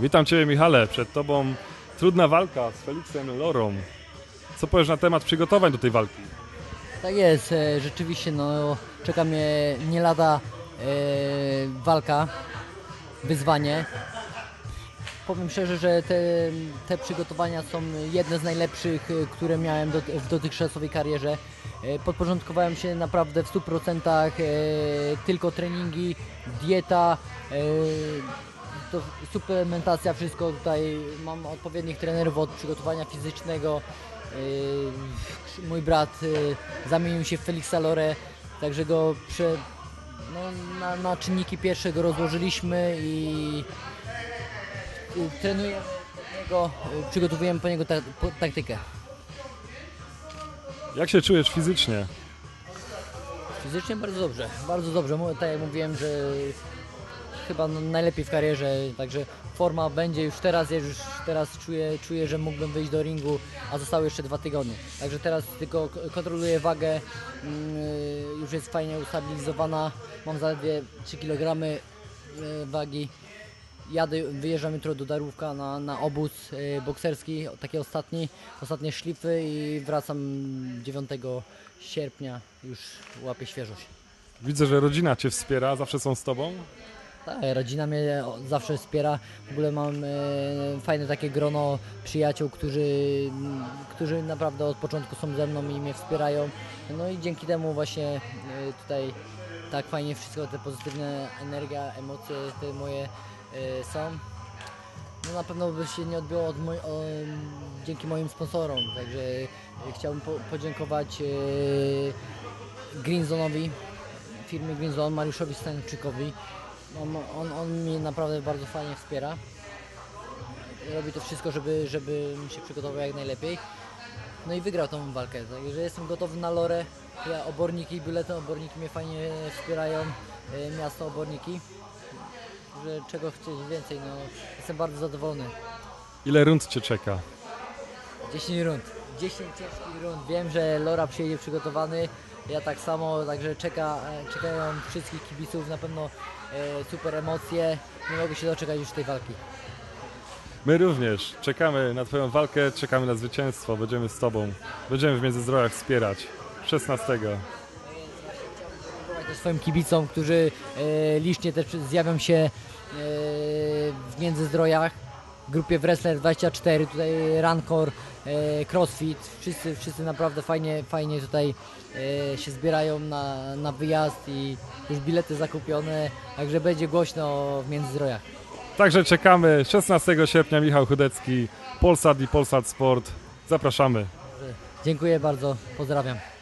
Witam Cię Michale, przed Tobą trudna walka z Felixem Lorą. Co powiesz na temat przygotowań do tej walki? Tak jest, e, rzeczywiście no, czeka mnie nie lada e, walka, wyzwanie. Powiem szczerze, że te, te przygotowania są jedne z najlepszych, e, które miałem do, w dotychczasowej karierze. E, Podporządkowałem się naprawdę w 100%, e, tylko treningi, dieta, to suplementacja, wszystko tutaj. Mam odpowiednich trenerów od przygotowania fizycznego. Yy, Mój brat yy, zamienił się w Felixa Lore, także go prze, no, na, na czynniki pierwsze go rozłożyliśmy i trenujemy niego, yy, przygotowujemy po niego ta, po, taktykę. Jak się czujesz fizycznie? Fizycznie bardzo dobrze, bardzo dobrze. Tak jak mówiłem, że chyba no najlepiej w karierze, także forma będzie już teraz, ja już teraz czuję, czuję, że mógłbym wyjść do ringu, a zostały jeszcze dwa tygodnie. Także teraz tylko kontroluję wagę, mm, już jest fajnie ustabilizowana, mam zaledwie 3 kg y, wagi. Jadę, wyjeżdżam jutro do Darówka na, na obóz y, bokserski, taki ostatni, ostatnie szlify i wracam 9 sierpnia, już łapię świeżość. Widzę, że rodzina Cię wspiera, zawsze są z Tobą. Tak, rodzina mnie zawsze wspiera. W ogóle mam e, fajne takie grono przyjaciół, którzy, którzy naprawdę od początku są ze mną i mnie wspierają. No i dzięki temu właśnie e, tutaj tak fajnie wszystko, te pozytywne energia, emocje te moje e, są. No na pewno by się nie odbiło od moj, o, dzięki moim sponsorom, także e, chciałbym po, podziękować e, Greenzone'owi, firmie Greenzone, Mariuszowi Stańczykowi. On, on, on mnie naprawdę bardzo fajnie wspiera. Robi to wszystko, żeby, żeby mi się przygotował jak najlepiej. No i wygrał tą walkę. Także jestem gotowy na lorę. Ja, oborniki, bilety oborniki mnie fajnie wspierają. e, Miasto oborniki. Że czego chcieć więcej, no jestem bardzo zadowolony. Ile rund Cię czeka? 10 rund. 10 ciężkich rund. Wiem, że Lora przyjedzie przygotowany. Ja tak samo, także czeka, e, czekają wszystkich kibiców na pewno e, super emocje. Nie mogę się doczekać już tej walki. My również czekamy na Twoją walkę, czekamy na zwycięstwo, będziemy z Tobą. Będziemy w Międzyzdrojach wspierać. 16. Podziękować też swoim kibicom, którzy e, licznie też zjawią się w Międzyzdrojach, grupie Wrestler 24, tutaj Rancor, e, Crossfit, wszyscy, wszyscy naprawdę fajnie, fajnie tutaj e, się zbierają na, na wyjazd i już bilety zakupione, także będzie głośno w Międzyzdrojach. Także czekamy. 16 sierpnia Michał Chudecki, Polsat i Polsat Sport. Zapraszamy. Dziękuję bardzo, pozdrawiam.